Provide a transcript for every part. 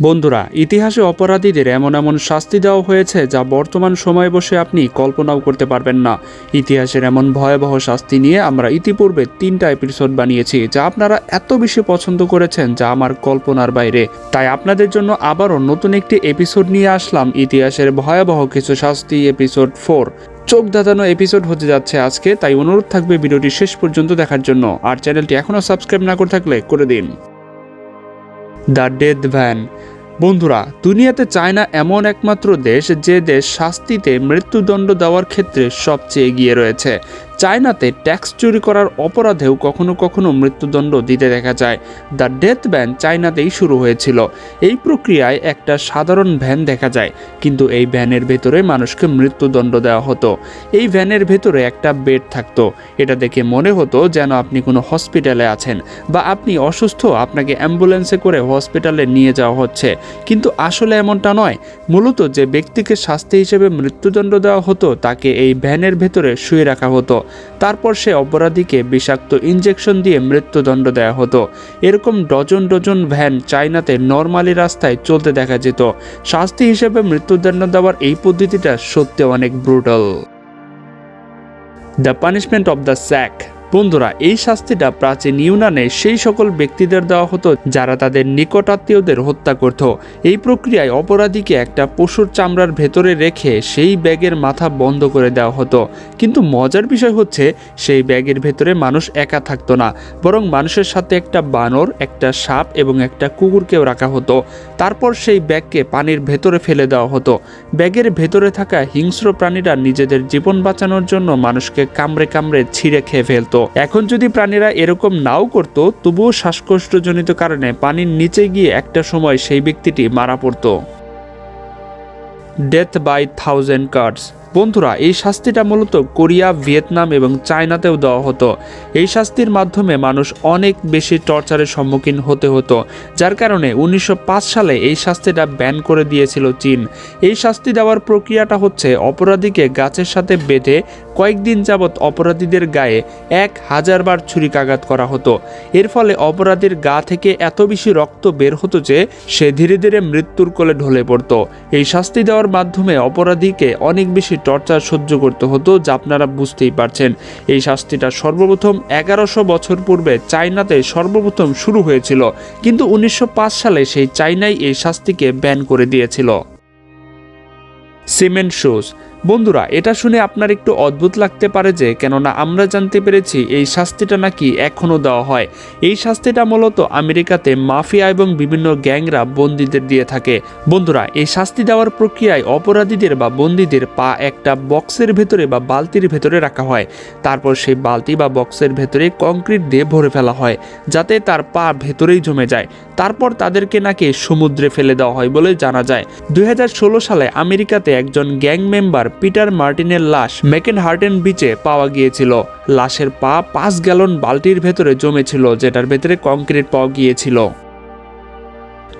বন্ধুরা, ইতিহাসে অপরাধীদের এমন এমন শাস্তি দেওয়া হয়েছে যা বর্তমান সময়ে বসে আপনি কল্পনাও করতে পারবেন না। ইতিহাসের এমন ভয়াবহ শাস্তি নিয়ে আমরা ইতিপূর্বে তিনটা এপিসোড বানিয়েছি যা আপনারা এত বেশি পছন্দ করেছেন যা আমার কল্পনার বাইরে। তাই আপনাদের জন্য আবারও নতুন একটি এপিসোড নিয়ে আসলাম ইতিহাসের ভয়াবহ কিছু শাস্তি এপিসোড ফোর চোখ দাঁতানো এপিসোড হতে যাচ্ছে আজকে, তাই অনুরোধ থাকবে ভিডিওটি শেষ পর্যন্ত দেখার জন্য। আর চ্যানেলটি এখনও সাবস্ক্রাইব না করে থাকলে করে দিন। The death van. বন্ধুরা, দুনিয়াতে চায়না এমন একমাত্র দেশ যে দেশ শাস্তিতে মৃত্যুদণ্ড দেওয়ার ক্ষেত্রে সবচেয়ে এগিয়ে রয়েছে। চায়নাতে ট্যাক্স চুরি করার অপরাধেও কখনো কখনো মৃত্যুদণ্ড দিতে দেখা যায়। দ্য ডেথ ভ্যান চায়নাতেই শুরু হয়েছিল। এই প্রক্রিয়ায় একটা সাধারণ ভ্যান দেখা যায়, কিন্তু এই ভ্যানের ভেতরে মানুষকে মৃত্যুদণ্ড দেওয়া হতো। এই ভ্যানের ভেতরে একটা বেড থাকতো। এটা দেখে মনে হতো যেন আপনি কোনো হসপিটালে আছেন বা আপনি অসুস্থ, আপনাকে অ্যাম্বুলেন্সে করে হসপিটালে নিয়ে যাওয়া হচ্ছে। কিন্তু আসলে এমনটা নয়। মূলত যে ব্যক্তিকে শাস্তি হিসেবে মৃত্যুদণ্ড দেওয়া হতো, তাকে এই ভ্যানের ভেতরে শুয়ে রাখা হতো। তারপর সে অপরাধীকে বিষাক্ত ইঞ্জেকশন দিয়ে মৃত্যুদণ্ড দেওয়া হতো। এরকম ডজন ডজন ভ্যান চায়নাতে নর্মালি রাস্তায় চলতে দেখা যেত। শাস্তি হিসেবে মৃত্যুদণ্ড দেওয়ার এই পদ্ধতিটা সত্যি অনেক brutal the punishment of the sack বন্ধুরা, এই শাস্তিটা প্রাচীন ইউনানে সেই সকল ব্যক্তিদের দেওয়া হতো যারা তাদের নিকটাত্মীয়দের হত্যা করত। এই প্রক্রিয়ায় অপরাধীকে একটা পশুর চামড়ার ভেতরে রেখে সেই ব্যাগের মাথা বন্ধ করে দেওয়া হতো। কিন্তু মজার বিষয় হচ্ছে, সেই ব্যাগের ভেতরে মানুষ একা থাকতো না, বরং মানুষের সাথে একটা বানর, একটা সাপ এবং একটা কুকুরকেও রাখা হতো। তারপর সেই ব্যাগকে পানির ভেতরে ফেলে দেওয়া হতো। ব্যাগের ভেতরে থাকা হিংস্র প্রাণীরা নিজেদের জীবন বাঁচানোর জন্য মানুষকে কামড়ে কামড়ে ছিঁড়ে খেয়ে ফেলতো। এখন যদি প্রাণীরা এরকম নাও করত, তবুও শ্বাসকষ্টজনিত কারণে পানির নিচে গিয়ে একটা সময় সেই ব্যক্তিটি মারা পড়ত। ডেথ বাই থাউজেন্ড কার্ডস বন্ধুরা, এই শাস্তিটা মূলত কোরিয়া, ভিয়েতনাম এবং চায়নাতেও দেওয়া হতো। এই শাস্তির মাধ্যমে মানুষ অনেক বেশি টর্চারের সম্মুখীন হতে হতো, যার কারণে উনিশশো পাঁচ সালে এই শাস্তিটা ব্যান করে দিয়েছিল চীন। এই শাস্তি দেওয়ার প্রক্রিয়াটা হচ্ছে অপরাধীকে গাছের সাথে বেঁধে কয়েকদিন যাবৎ অপরাধীদের গায়ে এক হাজার বার ছুরিকাঘাত করা হতো। এর ফলে অপরাধীর গা থেকে এত বেশি রক্ত বের হতো যে সে ধীরে ধীরে মৃত্যুর কোলে ঢলে পড়তো। এই শাস্তি দেওয়ার মাধ্যমে অপরাধীকে অনেক বেশি টর্চার সহ্য করতে হতো যা আপনারা বুঝতেই পারছেন। এই শাস্তিটা সর্বপ্রথম এগারোশো বছর পূর্বে চায়নাতে সর্বপ্রথম শুরু হয়েছিল, কিন্তু উনিশশো পাঁচ সালে সেই চাইনাই এই শাস্তিকে ব্যান করে দিয়েছিল। সিমেন্ট শুজ বন্ধুরা, এটা শুনে আপনার একটু অদ্ভুত লাগতে পারে যে, কেননা আমরা জানতে পেরেছি এই শাস্তিটা নাকি এখনও দেওয়া হয়। এই শাস্তিটা মূলত আমেরিকাতে মাফিয়া এবং বিভিন্ন গ্যাংরা বন্দীদের দিয়ে থাকে। বন্ধুরা, এই শাস্তি দেওয়ার প্রক্রিয়ায় অপরাধীদের বা বন্দীদের পা একটা বক্সের ভেতরে বা বালতির ভেতরে রাখা হয়। তারপর সেই বালতি বা বক্সের ভেতরে কংক্রিট দিয়ে ভরে ফেলা হয়, যাতে তার পা ভেতরেই জমে যায়। তারপর তাদেরকে নাকি সমুদ্রে ফেলে দেওয়া হয় বলে জানা যায়। দুই হাজার ষোলো সালে আমেরিকাতে একজন গ্যাং মেম্বার পিটার মার্টিনের লাশ মেকেন হার্টেন বিচে পাওয়া গিয়েছিল। লাশের পা পাঁচ গ্যালন বালতির ভেতরে জমেছিল, যেটার ভেতরে কংক্রিট পাওয়া গিয়েছিল।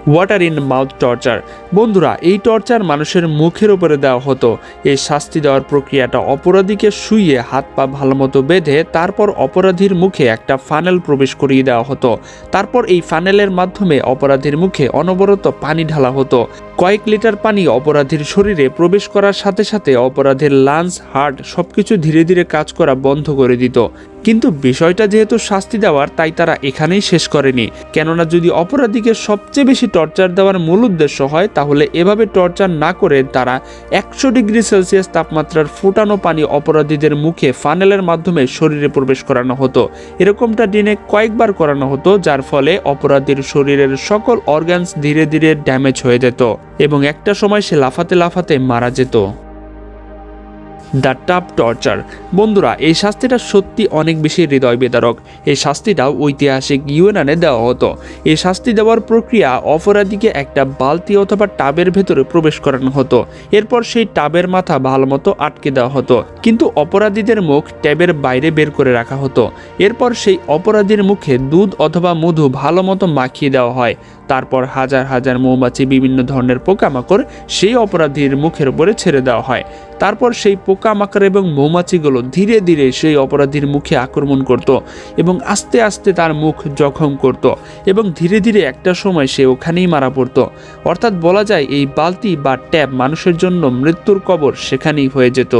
ওয়াটার ইন মাউথ টর্চার বন্ধুরা, এই টর্চার মানুষের মুখের উপরে দেওয়া হতো। এই শাস্তি দেওয়ার প্রক্রিয়াটা অপরাধীকে শুইয়ে হাত পা ভালোমতো বেঁধে তারপর অপরাধীর মুখে একটা ফানেল প্রবেশ করিয়ে দেওয়া হতো। তারপর এই ফানেলের মাধ্যমে অপরাধীর মুখে অনবরত পানি ঢালা হতো। কয়েক লিটার পানি অপরাধীর শরীরে প্রবেশ করার সাথে সাথে অপরাধীর লাঞ্চ হার্ট সবকিছু ধীরে ধীরে কাজ করা বন্ধ করে দিত। কিন্তু বিষয়টা যেহেতু শাস্তি দেওয়ার, তাই তারা এখানেই শেষ করেনি। কেননা যদি অপরাধীকে সবচেয়ে বেশি টর্চার দেওয়ার মূল উদ্দেশ্য হয় তাহলে এভাবে টর্চার না করে তারা একশো ডিগ্রি সেলসিয়াস তাপমাত্রার ফুটানো পানি অপরাধীদের মুখে ফানেলের মাধ্যমে শরীরে প্রবেশ করানো হতো। এরকমটা দিনে কয়েকবার করানো হতো, যার ফলে অপরাধীর শরীরের সকল অর্গানস ধীরে ধীরে ড্যামেজ হয়ে যেত এবং একটা সময় সে লাফাতে লাফাতে মারা যেত। দ্য টাপ টর্চার। বন্ধুরা, এই শাস্তিটা সত্যি অনেক বেশি হৃদয় বেদারক এই শাস্তিটাও ঐতিহাসিক ইউনানে দেওয়া হতো। এই শাস্তি দেওয়ার প্রক্রিয়া অপরাধীকে একটা বালতি অথবা টাবের ভেতরে প্রবেশ করানো হতো। এরপর সেই টাবের মাথা ভালো মতো আটকে দেওয়া হতো। কিন্তু অপরাধীদের মুখ ট্যাবের বাইরে বের করে রাখা হতো। এরপর সেই অপরাধীর মুখে দুধ অথবা মধু ভালো মতো মাখিয়ে দেওয়া হয়। তারপর হাজার হাজার মৌমাছি বিভিন্ন ধরনের পোকামাকড় সেই অপরাধীর মুখের উপরে ছেড়ে দেওয়া হয়। তারপর সেই পোকামাকড় এবং মৌমাছিগুলো ধীরে ধীরে সেই অপরাধীর মুখে আক্রমণ করত এবং আস্তে আস্তে তার মুখ জখম করত এবং ধীরে ধীরে একটা সময় সে ওখানেই মারা পড়ত। অর্থাৎ বলা যায় এই বালতি বা ট্যাব মানুষের জন্য মৃত্যুর কবর সেখানেই হয়ে যেত।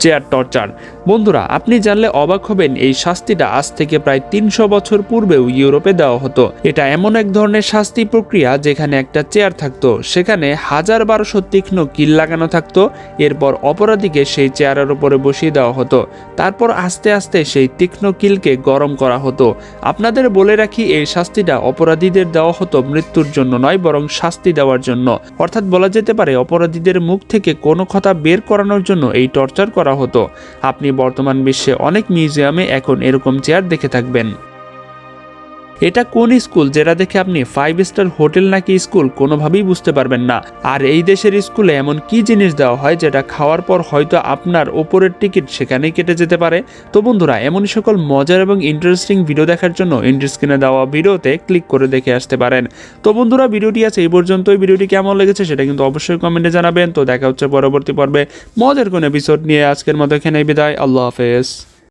চেয়ার টর্চার বন্ধুরা, আপনি জানলে অবাক হবেন, এই শাস্তিটা আজ থেকে প্রায় তিনশো বছর পূর্বেও ইউরোপে দেওয়া হতো। এটা এমন এক ধরনের শাস্তি প্রক্রিয়া যেখানে একটা চেয়ার থাকতো, সেখানে হাজার বারোশো তীক্ষ্ণ কিল লাগানো থাকতো, এরপর অপরাধীকে সেই চেয়ারের উপরে বসিয়ে দেওয়া হতো। তারপর আস্তে আস্তে সেই তীক্ষ্ণ কিলকে গরম করা হতো। আপনাদের বলে রাখি, এই শাস্তিটা অপরাধীদের দেওয়া হতো মৃত্যুর জন্য নয়, বরং শাস্তি দেওয়ার জন্য। অর্থাৎ বলা যেতে পারে, অপরাধীদের মুখ থেকে কোনো কথা বের করানোর জন্য এই টর্চার করা হতো। আপনি বর্তমান বিশ্বে অনেক মিউজিয়ামে এখন এরকম চেয়ার দেখে থাকবেন। এটা কোন স্কুল যেটা দেখে আপনি ফাইভ স্টার হোটেল নাকি স্কুল কোনোভাবেই বুঝতে পারবেন না। আর এই দেশের স্কুলে এমন কি জিনিস দেওয়া হয় যেটা খাওয়ার পর হয়তো আপনার ওপরের টিকিট সেখানেই কেটে যেতে পারে? তো বন্ধুরা, এমনই সকল মজার এবং ইন্টারেস্টিং ভিডিও দেখার জন্য ইন্টার স্ক্রিনে দেওয়া ভিডিওতে ক্লিক করে দেখে আসতে পারেন। তো বন্ধুরা, ভিডিওটি আছে এই পর্যন্তই। ভিডিওটি কেমন লেগেছে সেটা কিন্তু অবশ্যই কমেন্টে জানাবেন। তো দেখা হচ্ছে পরবর্তী পর্বে। মজার কোন এপিসোড নিয়ে আজকের মতো এখানে বিদায়। আল্লাহ হাফেজ।